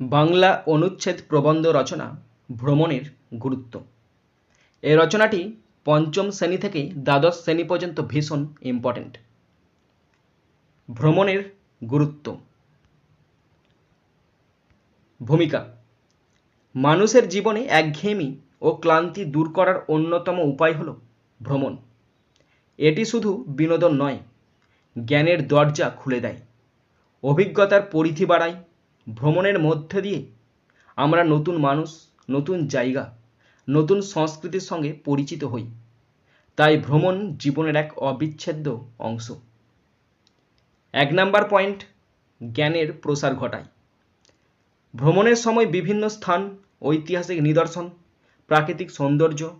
বাংলা অনুচ্ছেদ প্রবন্ধ রচনা ভ্রমণের গুরুত্ব। এই রচনাটি পঞ্চম শ্রেণি থেকে দ্বাদশ শ্রেণি পর্যন্ত ভীষণ ইম্পর্ট্যান্ট ভ্রমণের গুরুত্ব। ভূমিকা। মানুষের জীবনে একঘেয়েমি ও ক্লান্তি দূর করার অন্যতম উপায় হল ভ্রমণ। এটি শুধু বিনোদন নয়, জ্ঞানের দরজা খুলে দেয়। অভিজ্ঞতার পরিধি বাড়ায় ভ্রমণের মধ্যে দিয়ে আমরা নতুন মানুষ, নতুন জায়গা, নতুন সংস্কৃতির সঙ্গে পরিচিত হই। তাই ভ্রমণ জীবনের এক অবিচ্ছেদ্য অংশ। এক নাম্বার পয়েন্ট, জ্ঞানের প্রসার ঘটায় ভ্রমণের সময় বিভিন্ন স্থান, ঐতিহাসিক নিদর্শন, প্রাকৃতিক সৌন্দর্য,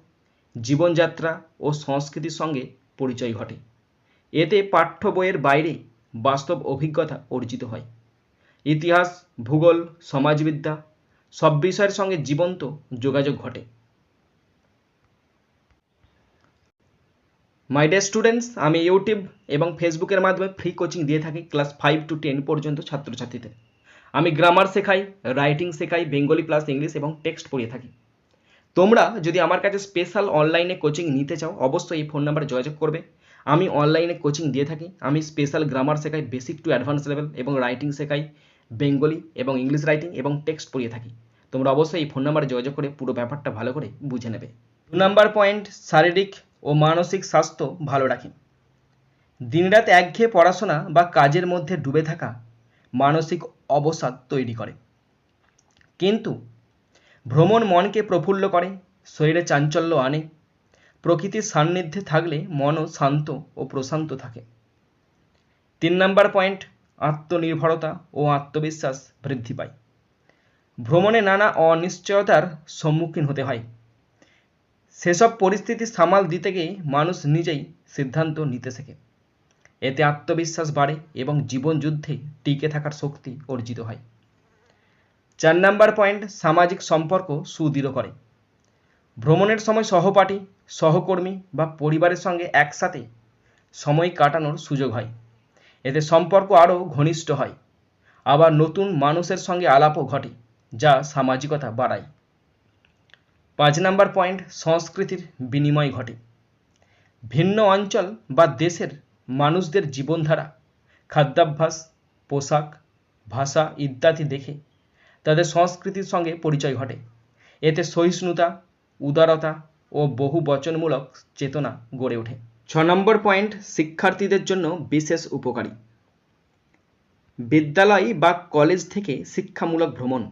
জীবনযাত্রা ও সংস্কৃতির সঙ্গে পরিচয় ঘটে। এতে পাঠ্য বইয়ের বাইরে বাস্তব অভিজ্ঞতা অর্জিত হয়। ইতিহাস, ভূগোল, সমাজবিদ্যা, সব বিষয়ের সঙ্গে জীবন্ত যোগাযোগ ঘটে। মাই ডে স্টুডেন্টস আমি ইউটিউব এবং ফেসবুকের মাধ্যমে ফ্রি কোচিং দিয়ে থাকি ক্লাস ফাইভ টু টেন পর্যন্ত ছাত্রছাত্রীদের। আমি গ্রামার শেখাই রাইটিং শেখাই বেঙ্গলি প্লাস ইংলিশ এবং টেক্সট পড়িয়ে থাকি। তোমরা যদি আমার কাছে স্পেশাল অনলাইনে কোচিং নিতে চাও, অবশ্যই এই ফোন নাম্বারে যোগাযোগ করবে। আমি অনলাইনে কোচিং দিয়ে থাকি। আমি স্পেশাল গ্রামার শেখাই বেসিক টু অ্যাডভান্স লেভেল এবং রাইটিং শেখাই। বেঙ্গলি এবং ইংলিশ রাইটিং এবং টেক্সট পড়িয়ে থাকি। তোমরা অবশ্যই এই ফোন নাম্বারে যোগাযোগ করে পুরো ব্যাপারটা ভালো করে বুঝে নেবে। দু নাম্বার পয়েন্ট, শারীরিক ও মানসিক স্বাস্থ্য ভালো রাখে। দিনরাত একঘেয়ে পড়াশোনা বা কাজের মধ্যে ডুবে থাকা মানসিক অবসাদ তৈরি করে। কিন্তু ভ্রমণ মনকে প্রফুল্ল করে, শরীরে চাঞ্চল্য আনে, প্রকৃতির সান্নিধ্যে থাকলে মনও শান্ত ও প্রশান্ত থাকে। তিন নাম্বার পয়েন্ট আত্মনির্ভরতা ও আত্মবিশ্বাস বৃদ্ধি পায়। ভ্রমণে নানা অনিশ্চয়তার সম্মুখীন হতে হয়। সেসব পরিস্থিতি সামাল দিতে গিয়ে মানুষ নিজেই সিদ্ধান্ত নিতে শেখে। এতে আত্মবিশ্বাস বাড়ে এবং জীবন যুদ্ধে টিকে থাকার শক্তি অর্জিত হয়। চার নাম্বার পয়েন্ট, সামাজিক সম্পর্ক সুদৃঢ় করে। ভ্রমণের সময় সহপাঠী, সহকর্মী বা পরিবারের সঙ্গে একসাথে সময় কাটানোর সুযোগ হয়। এতে সম্পর্ক আরও ঘনিষ্ঠ হয়। আবার নতুন মানুষের সঙ্গে আলাপও ঘটে, যা সামাজিকতা বাড়ায়। পাঁচ নাম্বার পয়েন্ট, সংস্কৃতির বিনিময় ঘটে। ভিন্ন অঞ্চল বা দেশের মানুষদের জীবনধারা, খাদ্যাভ্যাস, পোশাক, ভাষা ইত্যাদি দেখে তাদের সংস্কৃতির সঙ্গে পরিচয় ঘটে। এতে সহিষ্ণুতা, উদারতা ও বহু বচনমূলক চেতনা গড়ে ওঠে। ছ নম্বর পয়েন্ট, শিক্ষার্থীদের জন্য বিশেষ উপকারী। বিদ্যালয় বা কলেজ থেকে শিক্ষামূলক ভ্রমণ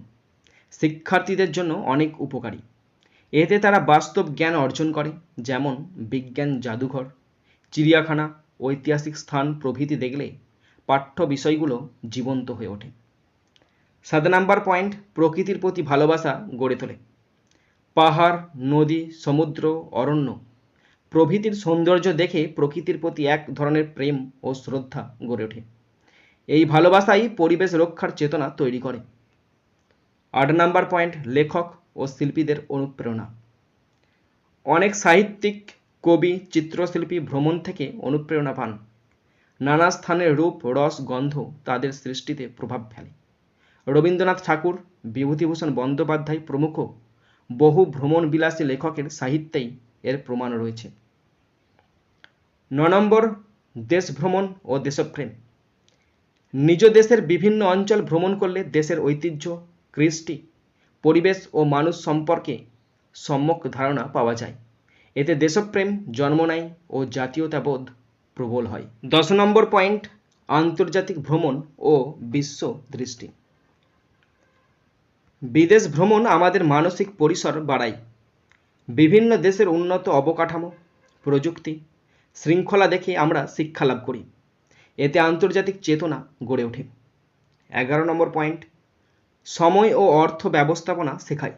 শিক্ষার্থীদের জন্য অনেক উপকারী। এতে তারা বাস্তব জ্ঞান অর্জন করে, যেমন বিজ্ঞান জাদুঘর, চিড়িয়াখানা, ঐতিহাসিক স্থান, প্রভৃতি দেখলে পাঠ্য বিষয়গুলো জীবন্ত হয়ে ওঠে। সাত নাম্বার পয়েন্ট, প্রকৃতির প্রতি ভালোবাসা গড়ে তোলে। পাহাড়, নদী, সমুদ্র, অরণ্য প্রভৃতির সৌন্দর্য দেখে প্রকৃতির প্রতি এক ধরনের প্রেম ও শ্রদ্ধা গড়ে ওঠে। এই ভালোবাসাই পরিবেশ রক্ষার চেতনা তৈরি করে। আট নাম্বার পয়েন্ট, লেখক ও শিল্পীদের অনুপ্রেরণা। অনেক সাহিত্যিক, কবি, চিত্রশিল্পী ভ্রমণ থেকে অনুপ্রেরণা পান। নানা স্থানের রূপ, রস, গন্ধ তাদের সৃষ্টিতে প্রভাব ফেলে। রবীন্দ্রনাথ ঠাকুর, বিভূতিভূষণ বন্দ্যোপাধ্যায় প্রমুখ বহু ভ্রমণ বিলাসী লেখকের সাহিত্যেই এর প্রমাণ রয়েছে। ন নম্বর, দেশ ভ্রমণ ও দেশপ্রেম। নিজ দেশের বিভিন্ন অঞ্চল ভ্রমণ করলে দেশের ঐতিহ্য, কৃষ্টি, পরিবেশ ও মানুষ সম্পর্কে সম্যক ধারণা পাওয়া যায়। এতে দেশপ্রেম, জন্ম নেয় ও জাতীয়তাবোধ প্রবল হয়। দশ নম্বর পয়েন্ট, আন্তর্জাতিক ভ্রমণ ও বিশ্ব দৃষ্টি। বিদেশ ভ্রমণ আমাদের মানসিক পরিসর বাড়ায়। বিভিন্ন দেশের উন্নত অবকাঠামো, প্রযুক্তি, শৃঙ্খলা দেখে আমরা শিক্ষা লাভ করি। এতে আন্তর্জাতিক চেতনা গড়ে ওঠে। এগারো নম্বর পয়েন্ট, সময় ও অর্থ ব্যবস্থাপনা শেখায়।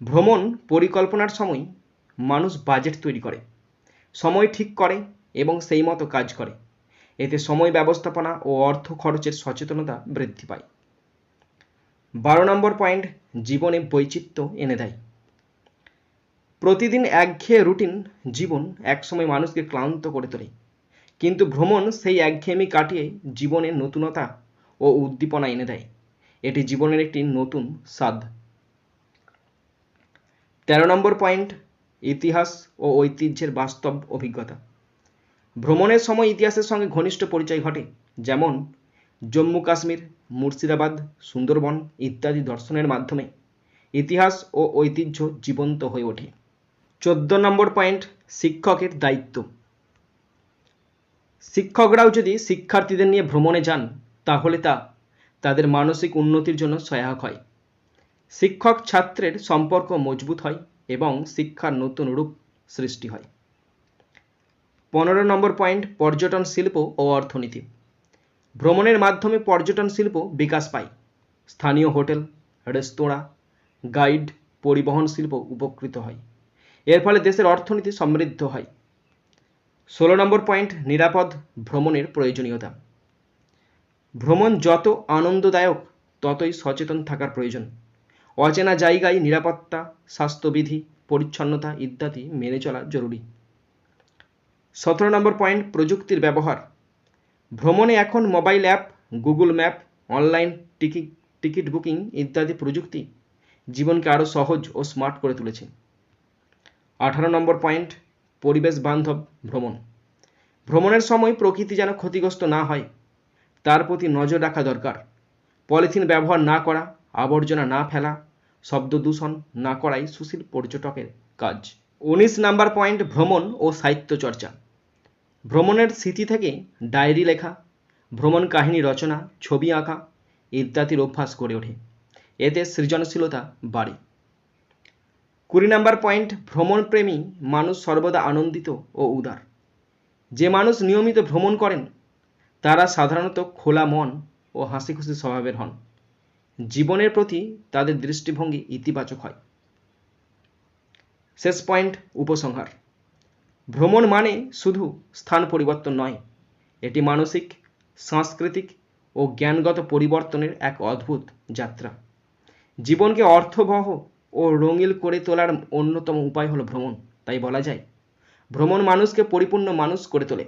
ভ্রমণ পরিকল্পনার সময় মানুষ বাজেট তৈরি করে, সময় ঠিক করে এবং সেই মতো কাজ করে। এতে সময় ব্যবস্থাপনা ও অর্থ খরচের সচেতনতা বৃদ্ধি পায়। বারো নম্বর পয়েন্ট, জীবনে বৈচিত্র্য এনে দেয়। প্রতিদিন একঘেয়ে রুটিন জীবন একসময় মানুষকে ক্লান্ত করে তোলে। কিন্তু ভ্রমণ সেই একঘেয়েমি কাটিয়ে জীবনের নতুনতা ও উদ্দীপনা এনে দেয়। এটি জীবনের একটি নতুন স্বাদ। তেরো নম্বর পয়েন্ট, ইতিহাস ও ঐতিহ্যের বাস্তব অভিজ্ঞতা। ভ্রমণের সময় ইতিহাসের সঙ্গে ঘনিষ্ঠ পরিচয় ঘটে, যেমন জম্মু কাশ্মীর, মুর্শিদাবাদ, সুন্দরবন ইত্যাদি দর্শনের মাধ্যমে ইতিহাস ও ঐতিহ্য জীবন্ত হয়ে ওঠে। চোদ্দ নম্বর পয়েন্ট শিক্ষকের দায়িত্ব। শিক্ষকরাও যদি শিক্ষার্থীদের নিয়ে ভ্রমণে যান, তাহলে তা তাদের মানসিক উন্নতির জন্য সহায়ক হয়। শিক্ষক ছাত্রের সম্পর্ক মজবুত হয় এবং শিক্ষার নতুন রূপ সৃষ্টি হয়। পনেরো নম্বর পয়েন্ট পর্যটন শিল্প ও অর্থনীতি। ভ্রমণের মাধ্যমে পর্যটন শিল্প বিকাশ পায়। স্থানীয় হোটেল, রেস্তোরাঁ, গাইড, পরিবহন শিল্প উপকৃত হয়। এর ফলে দেশের অর্থনীতি সমৃদ্ধ হয়। ষোলো নম্বর পয়েন্ট, নিরাপদ ভ্রমণের প্রয়োজনীয়তা। ভ্রমণ যত আনন্দদায়ক, ততই সচেতন থাকার প্রয়োজন। অচেনা জায়গায় নিরাপত্তা, স্বাস্থ্যবিধি, পরিচ্ছন্নতা ইত্যাদি মেনে চলা জরুরি। সতেরো নম্বর পয়েন্ট, প্রযুক্তির ব্যবহার। ভ্রমণে এখন mobile app, Google map, online ticket ticket booking ইত্যাদি প্রযুক্তি জীবনকে আরও সহজ ও স্মার্ট করে তুলেছে। আঠারো নম্বর পয়েন্ট, পরিবেশ বান্ধব ভ্রমণ। ভ্রমণের সময় প্রকৃতি যেন ক্ষতিগ্রস্ত না হয়, তার প্রতি নজর রাখা দরকার। পলিথিন ব্যবহার না করা, আবর্জনা না ফেলা, শব্দ দূষণ না করাই সুশীল পর্যটকের কাজ। উনিশ নাম্বার পয়েন্ট, ভ্রমণ ও সাহিত্য চর্চা। ভ্রমণের স্মৃতি থেকে ডায়েরি লেখা, ভ্রমণ কাহিনী রচনা, ছবি আঁকা ইত্যাদির অভ্যাস গড়ে ওঠে। এতে সৃজনশীলতা বাড়ে। কুড়ি নাম্বার পয়েন্ট, ভ্রমণপ্রেমী মানুষ সর্বদা আনন্দিত ও উদার। যে মানুষ নিয়মিত ভ্রমণ করেন, তারা সাধারণত খোলা মন ও হাসি খুশি স্বভাবের হন। জীবনের প্রতি তাদের দৃষ্টিভঙ্গি ইতিবাচক হয়। শেষ পয়েন্ট, উপসংহার। ভ্রমণ মানে শুধু স্থান পরিবর্তন নয়, এটি মানসিক, সাংস্কৃতিক ও জ্ঞানগত পরিবর্তনের এক অদ্ভুত যাত্রা। জীবনকে অর্থবহ ও রঙিল করে তোলার অন্যতম উপায় হলো ভ্রমণ, তাই বলা যায়। ভ্রমণ মানুষকে পরিপূর্ণ মানুষ করে তোলে।